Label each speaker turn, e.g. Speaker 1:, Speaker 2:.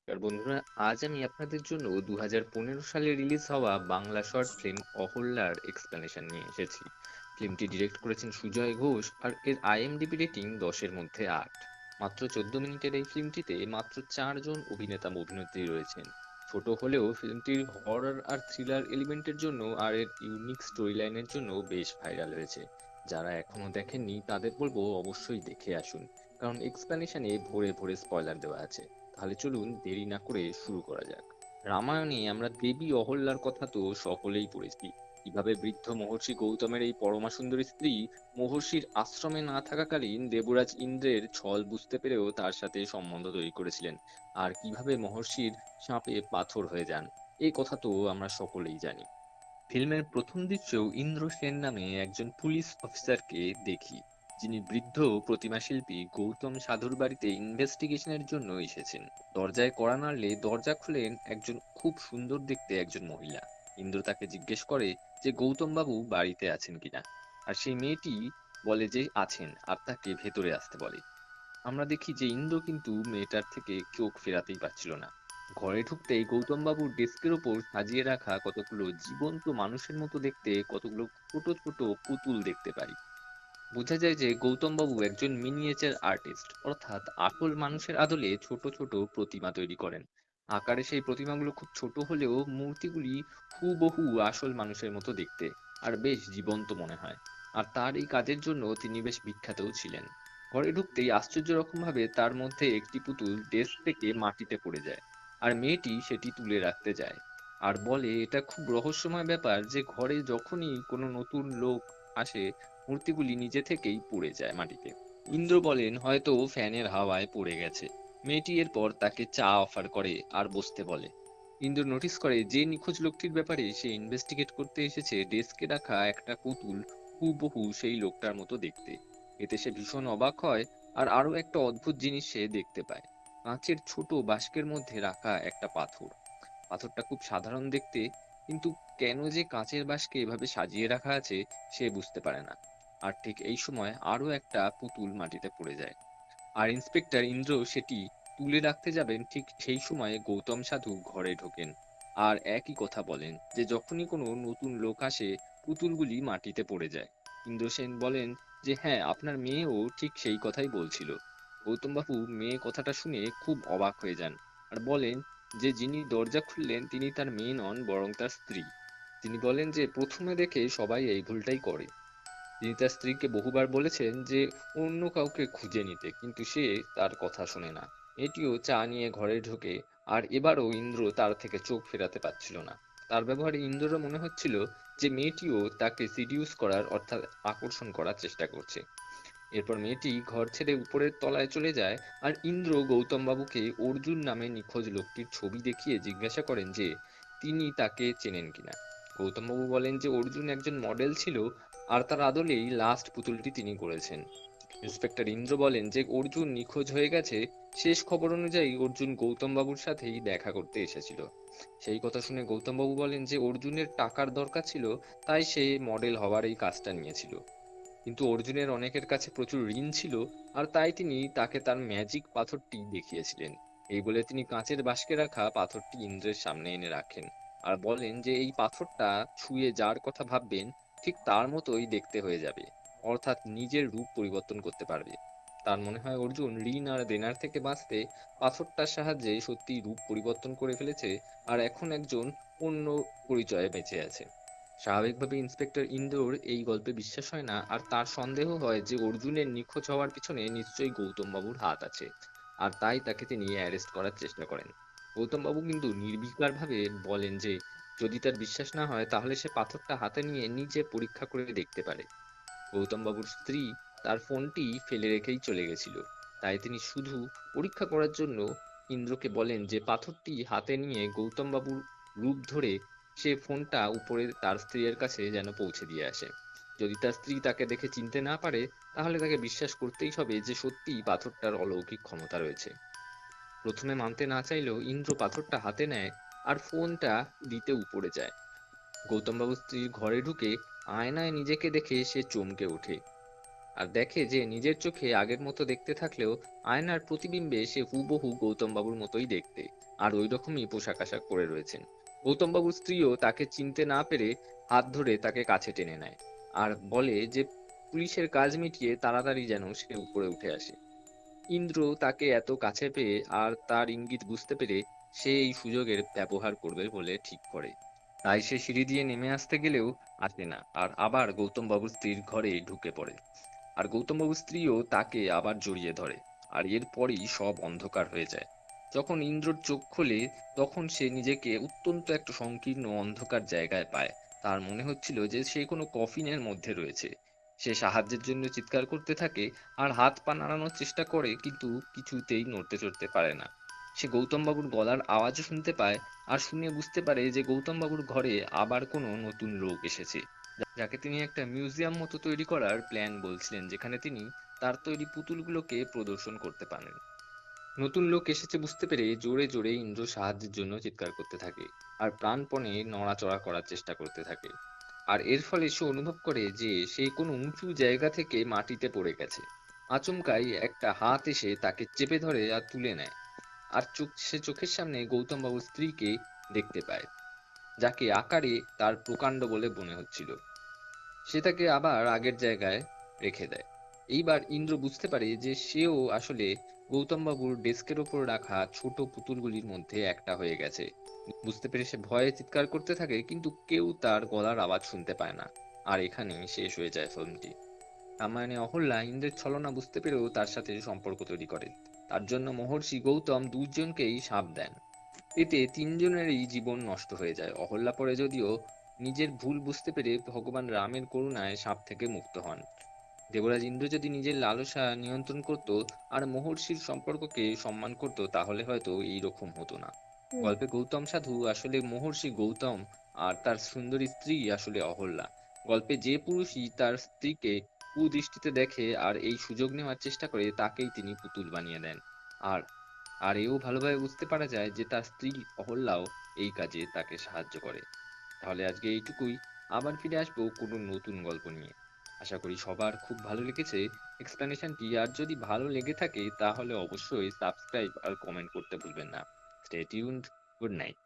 Speaker 1: নমস্কার বন্ধুরা, আজ আমি আপনাদের জন্য দুই হাজার পনেরো সালে রিলিজ হওয়া বাংলা শর্ট ফিল্ম অহল্যার এক্সপ্লেনেশন নিয়ে এসেছি। ফিল্মটি ডিরেক্ট করেছেন সুজয় ঘোষ আর এর আইএমডিবি রেটিং দশের মধ্যে আট। মাত্র চোদ্দ মিনিটের এই ফিল্মটিতে মাত্র চারজন অভিনেতা অভিনেত্রী রয়েছেন। ছোট হলেও ফিল্মটির হরর আর থ্রিলার এলিমেন্টের জন্য আর এর ইউনিক স্টোরি লাইনের জন্য বেশ ভাইরাল হয়েছে। যারা এখনও দেখেননি, তাদের বলব অবশ্যই দেখে আসুন। কারণ এক্সপ্লেনেশনে ভরে ভরে স্পয়লার দেওয়া আছে। তাহলে চলুন দেরি না করে শুরু করা যাক। রামায়ণে আমরা দেবী অহল্যার কথা তো সকলেই পড়েছি। কীভাবে বৃদ্ধ মহর্ষি গৌতমের এই পরমা সুন্দরী স্ত্রী মহর্ষির আশ্রমে না থাকাকালীন দেবরাজ ইন্দ্রের ছল বুঝতে পেরেও তার সাথে সম্বন্ধ তৈরি করেছিলেন। আর কীভাবে মহর্ষির সাপে পাথর হয়ে যান এই কথা তো আমরা সকলেই জানি। ফিল্মের প্রথম দৃশ্যেও ইন্দ্র সেন নামে একজন পুলিশ অফিসারকে দেখি। যিনি বৃদ্ধ প্রতিমা শিল্পী গৌতম সাধুর বাড়িতে ইনভেস্টিগেশনের জন্য এসেছেন। দরজায় কড়া নাড়লে দরজা খুলেন একজন খুব সুন্দর দেখতে একজন মহিলা। ইন্দ্র তাকে জিজ্ঞেস করে যে গৌতম বাবু বাড়িতে আছেন কিনা? আর সেই মেয়েটি বলে যে, আছেন, আর তাকে ভেতরে আসতে বলে। আমরা দেখি যে, ইন্দ্র কিন্তু মেয়েটার থেকে চোখ ফেরাতেই পারছিল না। ঘরে ঢুকতেই গৌতম বাবুর ডেস্কের ওপর সাজিয়ে রাখা কতগুলো জীবন্ত মানুষের মতো দেখতে, কতগুলো ছোট ছোট পুতুল দেখতে পাই। বোঝা যায় যে গৌতম বাবু একজন মিনিয়েচার আর্টিস্ট অর্থাৎ আসল মানুষের আদলে ছোট ছোট প্রতিমা তৈরি করেন। আকারে সেই প্রতিমাগুলো খুব ছোট হলেও মূর্তিগুলি হুবহু আসল মানুষের মতো দেখতে, আর বেশ জীবন্ত মনে হয়। আর তার এই কাজের জন্য তিনি বেশ বিখ্যাতও ছিলেন। ঘরে ঢুকতেই আশ্চর্য রকম ভাবে তার মধ্যে একটি পুতুল ডেস্ক থেকে মাটিতে পড়ে যায়, আর মেয়েটি সেটি তুলে রাখতে যায়। আর বলে, এটা খুব রহস্যময় ব্যাপার যে ঘরে যখনই কোনো নতুন লোক আসে মূর্তিগুলি নিজে থেকেই পড়ে যায় মাটিতে। ইন্দ্র বলেন, হয়তো ফ্যানের হাওয়ায় পড়ে গেছে। মেয়েটি এরপর তাকে চা অফার করে আর বসতে বলে। ইন্দ্র নোটিস করে, যে নিখোঁজ লোকটির ব্যাপারে সে ইনভেস্টিগেট করতে এসেছে, ডেস্কে রাখা একটা পুতুল হুবহু সেই লোকটার মতো দেখতে। এতে সে ভীষণ অবাক হয় আর আরও একটা অদ্ভুত জিনিস সে দেখতে পায়। কাঁচের ছোট বাস্কের মধ্যে রাখা একটা পাথর। পাথরটা খুব সাধারণ দেখতে, কিন্তু কেন যে কাঁচের বাস্কে এভাবে সাজিয়ে রাখা আছে সে বুঝতে পারে না। আর ঠিক এই সময় আরও একটা পুতুল মাটিতে পড়ে যায়। আর ইন্সপেক্টর ইন্দ্র সেটি তুলে রাখতে যাবেন ঠিক সেই সময় গৌতম সাধু ঘরে ঢোকেন। আর একই কথা বলেন যে, যখনই কোনো নতুন লোক আসে, পুতুলগুলি মাটিতে পড়ে যায়। ইন্দ্র সেন বলেন যে হ্যাঁ আপনার মেয়েও ঠিক সেই কথাই বলছিল। গৌতম বাবু মেয়ে কথাটা শুনে খুব অবাক হয়ে যান আর বলেন যে, যিনি দরজা খুললেন তিনি তার মেয়ে নন, বরং তার স্ত্রী। তিনি বলেন যে, প্রথমে দেখে সবাই এই ভুলটাই করে। তিনি তার স্ত্রীকে বহুবার বলেছেন যে অন্য কাউকে খুঁজে নিতে, কিন্তু সে তার কথা শোনে না। এটিও চা নিয়ে ঘরে ঢোকে, আর এবারও ইন্দ্র তার থেকে চোখ ফেরাতে পারছিল না। তার ব্যবহারে ইন্দ্রর মনে হচ্ছিল যে মেয়েটিও তাকে সিডিউস করার অর্থাৎ আকর্ষণ করার চেষ্টা করছে। এরপর মেয়েটি ঘর ছেড়ে উপরের তলায় চলে যায়, আর ইন্দ্র গৌতম বাবুকে অর্জুন নামে নিখোঁজ লোকটির ছবি দেখিয়ে জিজ্ঞাসা করেন যে তিনি তাকে চেনেন কিনা। গৌতম বাবু বলেন যে অর্জুন একজন মডেল ছিল আর তার আদলেই লাস্ট পুতুলটি তিনি করেছেন। ইন্সপেক্টর ইন্দ্র বলেন যে, অর্জুন নিখোঁজ হয়ে গেছে, শেষ খবর অনুযায়ী অর্জুন গৌতম বাবুর সাথেই দেখা করতে এসেছিল। সেই কথা শুনে গৌতম বাবু বলেন যে, অর্জুনের টাকার দরকার ছিল, তাই সে মডেল হওয়ার এই কাজটা নিয়েছিল। কিন্তু অর্জুনের অনেকের কাছে প্রচুর ঋণ ছিল, আর তাই তিনি তাকে তার ম্যাজিক পাথরটি দেখিয়েছিলেন। এই বলে তিনি কাঁচের বাস্কে রাখা পাথরটি ইন্দ্রের সামনে এনে রাখেন। আর বলেন যে, এই পাথরটা ছুঁয়ে যার কথা ভাববেন ঠিক তার মতোই দেখতে হয়ে যাবে। অর্থাৎ নিজের রূপ পরিবর্তন করতে পারবে। তার মনে হয় অর্জুন, ঋণ আর দেনার থেকে বাঁচতে পাথরটার সাহায্যে সত্যি রূপ পরিবর্তন করে ফেলেছে আর এখন একজন অন্য পরিচয়ে বেঁচে আছে। স্বাভাবিকভাবে ইন্সপেক্টর ইন্দোর এই গল্পে বিশ্বাস হয় না আর তার সন্দেহ হয় যে অর্জুনের নিখোঁজ হওয়ার পিছনে নিশ্চয়ই গৌতম বাবুর হাত আছে আর তাই তাকে তিনি অ্যারেস্ট করার চেষ্টা করেন। গৌতম বাবু কিন্তু নির্বিকার ভাবে বলেন যে যদি তার বিশ্বাস না হয়, তাহলে সে পাথরটা হাতে নিয়ে নিজে পরীক্ষা করে দেখতে পারে। গৌতম বাবুর স্ত্রী তার ফোনটি ফেলে রেখেই চলে গেছিল। তাই তিনি শুধু পরীক্ষা করার জন্য ইন্দ্রকে বলেন যে, পাথরটি হাতে নিয়ে গৌতম বাবুর রূপ ধরে সে ফোনটা উপরে তার স্ত্রীর কাছে যেন পৌঁছে দিয়ে আসে। যদি তার স্ত্রী তাকে দেখে চিনতে না পারে, তাহলে তাকে বিশ্বাস করতেই হবে যে, সত্যিই পাথরটার অলৌকিক ক্ষমতা রয়েছে। প্রথমে মানতে না চাইলেও ইন্দ্র পাথরটা হাতে নেয় আর ফোনটা দিতে উপরে যায়। গৌতম বাবু স্ত্রীর ঘরে ঢুকে আয়নায় নিজেকে দেখে সে চমকে ওঠে আর দেখে যে নিজের চোখে আগের মতো দেখতে থাকলেও আয়নার প্রতিবিম্বে সে হুবহু গৌতম বাবুর মতোই দেখতে আর ওই রকমই পোশাক আশাক পরে রয়েছেন। গৌতম বাবুর স্ত্রীও তাকে চিনতে না পেরে হাত ধরে তাকে কাছে টেনে নেয় আর বলে যে পুলিশের কাজ মিটিয়ে তাড়াতাড়ি যেন সে উপরে উঠে আসে। ইন্দ্র তাকে এত কাছে পেয়ে আর তার ইঙ্গিত বুঝতে পেরে সে এই সুযোগের ব্যবহার করবে বলে ঠিক করে। তাই সে সিঁড়ি দিয়ে নেমে আসতে গেলেও আসে না, আর আবার গৌতম বাবুর স্ত্রীর ঘরে ঢুকে পড়ে। আর গৌতম বাবুর স্ত্রীও তাকে আবার জড়িয়ে ধরে, আর এরপরই সব অন্ধকার হয়ে যায়। যখন ইন্দ্রর চোখ খোলে, তখন সে নিজেকে অত্যন্ত একটা সংকীর্ণ অন্ধকার জায়গায় পায়। তার মনে হচ্ছিল যে সে কোনো কফিনের মধ্যে রয়েছে। সে সাহায্যের জন্য চিৎকার করতে থাকে, আর হাত পা নাড়ানোর চেষ্টা করে, কিন্তু কিছুতেই নড়তে চড়তে পারে না। সে গৌতম বাবুর গলার আওয়াজও শুনতে পায় আর শুনে বুঝতে পারে যে গৌতম বাবুর ঘরে আবার কোনো নতুন লোক এসেছে। যাকে তিনি একটা মিউজিয়াম মতো তৈরি করার প্ল্যান বলছিলেন, যেখানে তিনি তার তৈরি পুতুলগুলোকে প্রদর্শন করতে পারেন। নতুন লোক এসেছে বুঝতে পেরে জোরে জোরে ইন্দ্র সাহায্যের জন্য চিৎকার করতে থাকে আর প্রাণপণে নড়াচড়া করার চেষ্টা করতে থাকে। আর এর ফলে সে অনুভব করে যে সে কোনো উঁচু জায়গা থেকে মাটিতে পড়ে গেছে। আচমকাই একটা হাত এসে তাকে চেপে ধরে আর তুলে নেয়। আর চোখ সে চোখের সামনে গৌতম বাবুর স্ত্রীকে দেখতে পায়, যাকে আকারে তার প্রকাণ্ড বলে মনে হচ্ছিল। সে তাকে আবার আগের জায়গায় রেখে দেয়। এইবার ইন্দ্র বুঝতে পারে যে সেও আসলে গৌতম বাবুর ডেস্কের ওপর রাখা ছোট পুতুলগুলির মধ্যে একটা হয়ে গেছে। বুঝতে পেরে সে ভয়ে চিৎকার করতে থাকে, কিন্তু কেউ তার গলার আওয়াজ শুনতে পায় না। আর এখানেই শেষ হয়ে যায় ফিল্মটি। রামায়ণে অহল্যা ইন্দ্রের ছলনা বুঝতে পেরেও তার সাথে সম্পর্ক তৈরি করে। তার জন্য মহর্ষি গৌতম দুজনকেই সাপ দেন। এতে তিনজনেরই জীবন নষ্ট হয়ে যায়। অহল্যা পরে যদিও নিজের ভুল বুঝতে পেরে ভগবান রামের করুণায় সাপ থেকে মুক্ত হন। দেবরাজ ইন্দ্র যদি নিজের লালসা নিয়ন্ত্রণ করত আর মহর্ষির সম্পর্ককে সম্মান করত তাহলে হয়তো এই রকম হতো না। গল্পে গৌতম সাধু আসলে মহর্ষি গৌতম আর তার সুন্দরী স্ত্রী আসলে অহল্যা। গল্পে যে পুরুষই তার স্ত্রীকে কুদৃষ্টিতে দেখে আর এই সুযোগ নেওয়ার চেষ্টা করে তাকেই তিনি পুতুল বানিয়ে দেন। আর আর এও ভালোভাবে বুঝতে পারা যায় যে তার স্ত্রী অহল্যাও এই কাজে তাকে সাহায্য করে। তাহলে আজকে এইটুকুই। আবার ফিরে আসব কোনো নতুন গল্প নিয়ে। আশা করি সবার খুব ভালো লেগেছে। এক্সপ্লেনেশনটি আর যদি ভালো লেগে থাকে তাহলে অবশ্যই সাবস্ক্রাইব আর কমেন্ট করতে ভুলবেন না। Stay tuned good night